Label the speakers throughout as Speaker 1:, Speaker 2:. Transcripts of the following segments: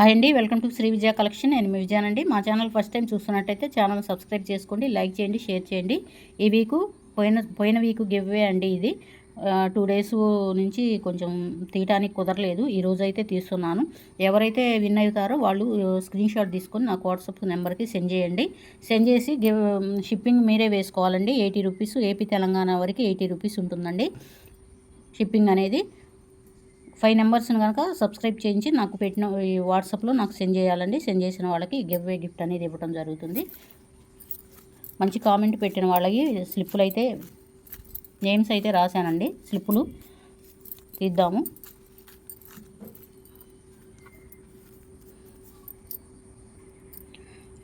Speaker 1: Hi అండి welcome to Shri Vijaya collection. నేను మీ విజయానండి. మా ఛానల్ ఫస్ట్ టైం చూస్తున్నట్టయితే ఛానల్ సబ్స్క్రైబ్ చేసుకోండి లైక్ చేయండి షేర్ చేయండి. ఈ వీకు పోయిన పోయిన వీక్ గివ్వే అండి ఇది. టూ డేస్ నుంచి కొంచెం తీయటానికి కుదరలేదు. ఈరోజు అయితే తీస్తున్నాను. ఎవరైతే విన్ అవుతారో వాళ్ళు స్క్రీన్ షాట్ తీసుకొని నాకు వాట్సాప్ నెంబర్కి సెండ్ చేయండి. సెండ్ చేసి గివ్ షిప్పింగ్ మీరే వేసుకోవాలండి. ఎయిటీ రూపీస్ ఏపీ తెలంగాణ వరకు ఎయిటీ రూపీస్ ఉంటుందండి. షిప్పింగ్ అనేది. ఫైవ్ నెంబర్స్ని కనుక సబ్స్క్రైబ్ చేయించి నాకు పెట్టిన ఈ వాట్సాప్లో నాకు సెండ్ చేయాలండి. సెండ్ చేసిన వాళ్ళకి గివ్వే గిఫ్ట్ అనేది ఇవ్వడం జరుగుతుంది. మంచి కామెంట్ పెట్టిన వాళ్ళకి స్లిప్పులు అయితే నేమ్స్ అయితే రాశానండి. స్లిప్పులు తీద్దాము.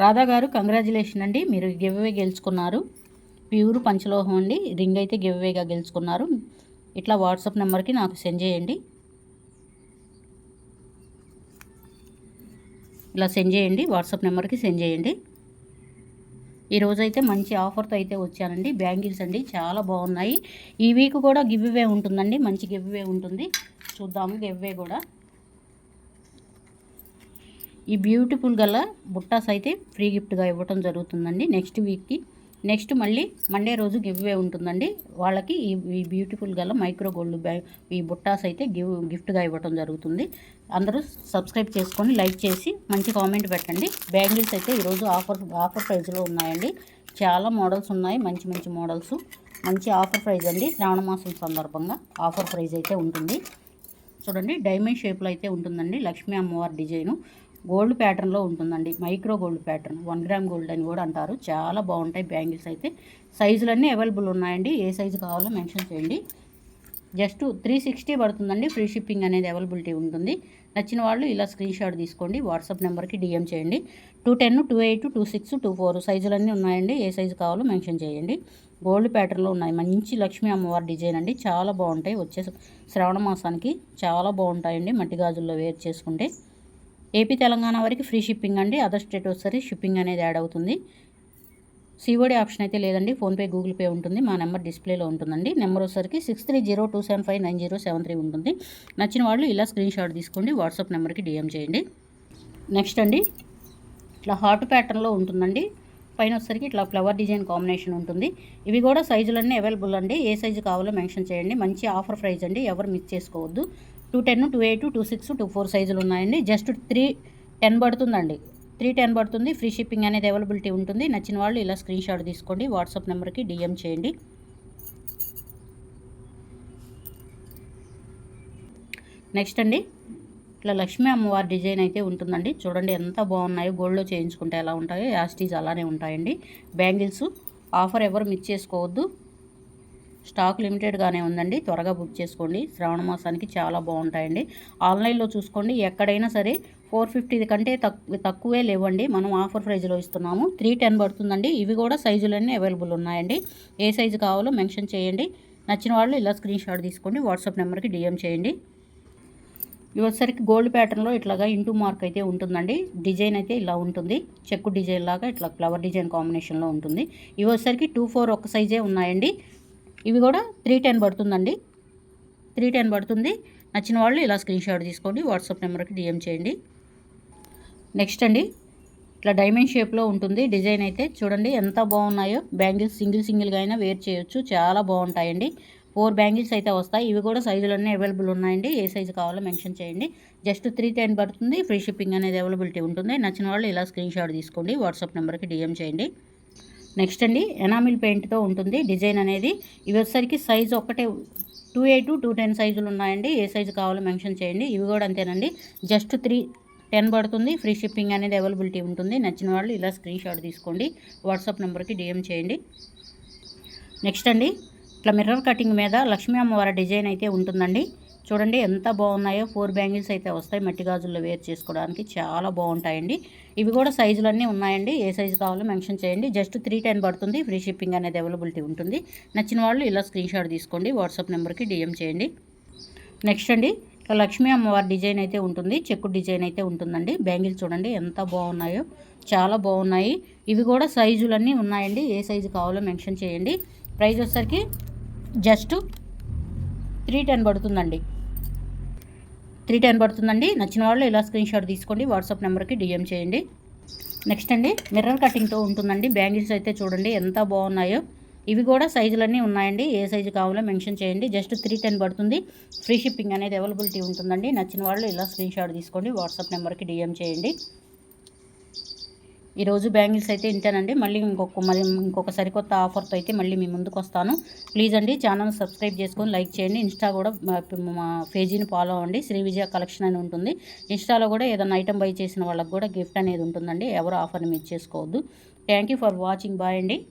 Speaker 1: రాధా గారు కంగ్రాచులేషన్ అండి మీరు గివ్వే గెలుచుకున్నారు. ప్యూర్ పంచలోహం అండి రింగ్ అయితే గివ్వేగా గెలుచుకున్నారు. ఇట్లా వాట్సాప్ నెంబర్కి నాకు సెండ్ చేయండి. ఇలా సెండ్ చేయండి. వాట్సాప్ నెంబర్కి సెండ్ చేయండి. ఈరోజైతే మంచి ఆఫర్తో అయితే వచ్చానండి. బ్యాంగిల్స్ అండి చాలా బాగున్నాయి. ఈ వీక్ కూడా గివ్ ఇవే ఉంటుందండి. మంచి గివ్ ఇవే ఉంటుంది. చూద్దాము గివ్ ఇవే కూడా. ఈ బ్యూటిఫుల్ గల బుట్టాస్ అయితే ఫ్రీ గిఫ్ట్గా ఇవ్వటం జరుగుతుందండి. నెక్స్ట్ వీక్కి నెక్స్ట్ మళ్ళీ మండే రోజు గివ్వే ఉంటుందండి. వాళ్ళకి ఈ ఈ బ్యూటిఫుల్ గల మైక్రో గోల్డ్ బ్యా ఈ బుట్టాస్ అయితే గివ్ గిఫ్ట్గా ఇవ్వడం జరుగుతుంది. అందరూ సబ్స్క్రైబ్ చేసుకొని లైక్ చేసి మంచి కామెంట్ పెట్టండి. బ్యాంగిల్స్ అయితే ఈరోజు ఆఫర్ ఆఫర్ ప్రైస్లో ఉన్నాయండి. చాలా మోడల్స్ ఉన్నాయి. మంచి మంచి మోడల్స్ మంచి ఆఫర్ ప్రైజ్ అండి. శ్రావణ మాసం సందర్భంగా ఆఫర్ ప్రైజ్ అయితే ఉంటుంది. చూడండి డైమండ్ షేప్లో అయితే ఉంటుందండి. లక్ష్మీ అమ్మవారి డిజైను. గోల్డ్ ప్యాటర్న్లో ఉంటుందండి. Micro gold pattern. One gram gold అని కూడా అంటారు. చాలా బాగుంటాయి బ్యాంగిల్స్ అయితే. సైజులన్నీ అవైలబుల్ ఉన్నాయండి. ఏ సైజు కావాలో మెన్షన్ చేయండి. జస్ట్ త్రీ సిక్స్టీ పడుతుందండి. ఫ్రీ షిప్పింగ్ అనేది అవైలబిలిటీ ఉంటుంది. నచ్చిన వాళ్ళు ఇలా స్క్రీన్ షాట్ తీసుకోండి. వాట్సాప్ నెంబర్కి డిఎం చేయండి. Two ten two eight two six two four సైజులన్నీ ఉన్నాయండి. ఏ సైజు కావాలో మెన్షన్ చేయండి. గోల్డ్ ప్యాటర్న్లో ఉన్నాయి. మంచి లక్ష్మీ అమ్మవారి డిజైన్ అండి. చాలా బాగుంటాయి. వచ్చే శ్రావణ మాసానికి చాలా బాగుంటాయండి. మట్టి గాజుల్లో వేర్ చేసుకుంటే. ఏపీ తెలంగాణ వరకు ఫ్రీ షిప్పింగ్ అండి అదర్ స్టేట్ వచ్చేసరి షిప్పింగ్ అనేది యాడ్ అవుతుంది. సిఓడి ఆప్షన్ అయితే లేదండి ఫోన్పే గూగుల్ పే ఉంటుంది మా నెంబర్ డిస్ప్లేలో ఉంటుందండి. నెంబర్ వచ్చేసరికి six three zero two seven five nine zero seven three ఉంటుంది. నచ్చిన వాళ్ళు ఇలా స్క్రీన్ షాట్ తీసుకోండి వాట్సాప్ నెంబర్కి డిఎం చేయండి. నెక్స్ట్ అండి ఇట్లా హార్ట్ ప్యాటర్న్లో ఉంటుందండి. పైన వచ్చేసరికి ఇట్లా ఫ్లవర్ డిజైన్ కాంబినేషన్ ఉంటుంది. ఇవి కూడా సైజులన్నీ అవైలబుల్ అండి ఏ సైజు కావాలో మెన్షన్ చేయండి. మంచి ఆఫర్ ప్రైస్ అండి ఎవరు మిస్ చేసుకోవద్దు. Two ten two eight two six two four సైజులు ఉన్నాయండి. జస్ట్ త్రీ టెన్ పడుతుందండి. త్రీ టెన్ పడుతుంది. ఫ్రీ షిప్పింగ్ అనేది అవైలబిలిటీ ఉంటుంది. నచ్చిన వాళ్ళు ఇలా స్క్రీన్ షాట్ తీసుకోండి. వాట్సాప్ నెంబర్కి డిఎం చేయండి. నెక్స్ట్ అండి. ఇట్లా లక్ష్మీ అమ్మవారి డిజైన్ అయితే ఉంటుందండి. చూడండి ఎంత బాగున్నాయో. గోల్డ్లో చేయించుకుంటే ఎలా ఉంటాయో. యాస్టీజ్ అలానే ఉంటాయండి. బ్యాంగిల్స్ ఆఫర్ ఎవరు మిస్ చేసుకోవద్దు. స్టాక్ లిమిటెడ్గానే ఉందండి. త్వరగా బుక్ చేసుకోండి. శ్రావణ మాసానికి చాలా బాగుంటాయండి. ఆన్లైన్లో చూసుకోండి. ఎక్కడైనా సరే ఫోర్ ఫిఫ్టీ కంటే తక్కువ తక్కువే లేవండి. మనం ఆఫర్ ప్రైజ్లో ఇస్తున్నాము. త్రీ టెన్ పడుతుందండి. ఇవి కూడా సైజులన్నీ అవైలబుల్ ఉన్నాయండి. ఏ సైజు కావాలో మెన్షన్ చేయండి. నచ్చిన వాళ్ళు ఇలా స్క్రీన్ షాట్ తీసుకోండి వాట్సాప్ నెంబర్కి డిఎం చేయండి. ఇవసరికి గోల్డ్ ప్యాటర్న్లో ఇట్లాగా ఇంటూ మార్క్ అయితే ఉంటుందండి. డిజైన్ అయితే ఇలా ఉంటుంది. చెక్కు డిజైన్ లాగా ఇట్లా ఫ్లవర్ డిజైన్ కాంబినేషన్లో ఉంటుంది. ఇవసరికి టూ ఫోర్ ఒక సైజే ఉన్నాయండి. ఇవి కూడా త్రీ టెన్ పడుతుందండి. త్రీ టెన్ పడుతుంది. నచ్చిన వాళ్ళు ఇలా స్క్రీన్ షాట్ తీసుకోండి. వాట్సాప్ నెంబర్కి డిఎం చేయండి. నెక్స్ట్ అండి. ఇట్లా డైమండ్ షేప్లో ఉంటుంది. డిజైన్ అయితే చూడండి ఎంత బాగున్నాయో. బ్యాంగిల్స్ సింగిల్ సింగిల్గా అయినా వేర్ చేయొచ్చు. చాలా బాగుంటాయండి. ఫోర్ బ్యాంగిల్స్ అయితే వస్తాయి. ఇవి కూడా సైజులన్నీ అవైలబుల్ ఉన్నాయండి. ఏ సైజు కావాలో మెన్షన్ చేయండి. జస్ట్ త్రీ టెన్ పడుతుంది. ఫ్రీ షిప్పింగ్ అనేది అవైలబిలిటీ ఉంటుంది. నచ్చిన వాళ్ళు ఇలా స్క్రీన్ షాట్ తీసుకోండి. వాట్సాప్ నెంబర్కి డిఎం చేయండి. నెక్స్ట్ అండి ఎనామిల్ పెయింట్తో ఉంటుంది. డిజైన్ అనేది ఇవి వచ్చేసరికి సైజు ఒకటే టూ ఎయిట్ టూ టెన్ సైజులు ఉన్నాయండి. ఏ సైజు కావాలో మెన్షన్ చేయండి. ఇవి కూడా అంతేనండి. జస్ట్ త్రీ టెన్ పడుతుంది. ఫ్రీ షిప్పింగ్ అనేది అవైలబిలిటీ ఉంటుంది. నచ్చిన వాళ్ళు ఇలా స్క్రీన్ షాట్ తీసుకోండి. వాట్సాప్ నెంబర్కి డిఎం చేయండి. నెక్స్ట్ అండి ఇట్లా మిర్రర్ కటింగ్ మీద లక్ష్మీ అమ్మవారి డిజైన్ అయితే ఉంటుందండి. చూడండి ఎంత బాగున్నాయో ఫోర్ బ్యాంగిల్స్ అయితే వస్తాయి మట్టి గాజుల్లో వేర్ చేసుకోవడానికి. చాలా బాగుంటాయండి. ఇవి కూడా సైజులన్నీ ఉన్నాయండి. ఏ సైజు కావాలో మెన్షన్ చేయండి. జస్ట్ త్రీ టెన్ పడుతుంది. ఫ్రీ షిప్పింగ్ అనేది అవైలబిలిటీ ఉంటుంది. నచ్చిన వాళ్ళు ఇలా స్క్రీన్ షాట్ తీసుకోండి. వాట్సాప్ నెంబర్కి డిఎం చేయండి. నెక్స్ట్ అండి లక్ష్మీ అమ్మవారి డిజైన్ అయితే ఉంటుంది. చెక్కు డిజైన్ అయితే ఉంటుందండి. బ్యాంగిల్స్ చూడండి ఎంత బాగున్నాయో. చాలా బాగున్నాయి. ఇవి కూడా సైజులన్నీ ఉన్నాయండి. ఏ సైజు కావాలో మెన్షన్ చేయండి. ప్రైస్ వచ్చేసరికి జస్ట్ త్రీ టెన్ పడుతుందండి. త్రీ టెన్ పడుతుందండి. నచ్చిన వాళ్ళు ఇలా స్క్రీన్ షాట్ తీసుకోండి. వాట్సాప్ నెంబర్కి డిఎం చేయండి. నెక్స్ట్ అండి మిర్రర్ కటింగ్తో ఉంటుందండి. బ్యాంగిల్స్ అయితే చూడండి ఎంత బాగున్నాయో. ఇవి కూడా సైజులన్నీ ఉన్నాయండి. ఏ సైజు కావాలో మెన్షన్ చేయండి. జస్ట్ త్రీ టెన్ పడుతుంది. ఫ్రీ షిప్పింగ్ అనేది అవైలబిలిటీ ఉంటుందండి. నచ్చిన వాళ్ళు ఇలా స్క్రీన్ షాట్ తీసుకోండి. వాట్సాప్ నెంబర్కి డిఎం చేయండి. ఈరోజు బ్యాంగిల్స్ అయితే ఇంతేనండి. మళ్ళీ ఇంకొక మళ్ళీ ఇంకొక సరికొత్త ఆఫర్తో అయితే మళ్ళీ మీ ముందుకు వస్తాను. ప్లీజ్ అండి ఛానల్ సబ్స్క్రైబ్ చేసుకొని లైక్ చేయండి. ఇన్స్టా కూడా మా- పేజీని ఫాలో అవ్వండి. శ్రీ విజయ కలెక్షన్ అని ఉంటుంది. ఇన్స్టాలో కూడా ఏదైనా ఐటమ్ బై చేసిన వాళ్ళకి కూడా గిఫ్ట్ అనేది ఉంటుందండి. ఎవరు ఆఫర్ని మీరు చేసుకోవద్దు. Thank you for watching. Bye అండి.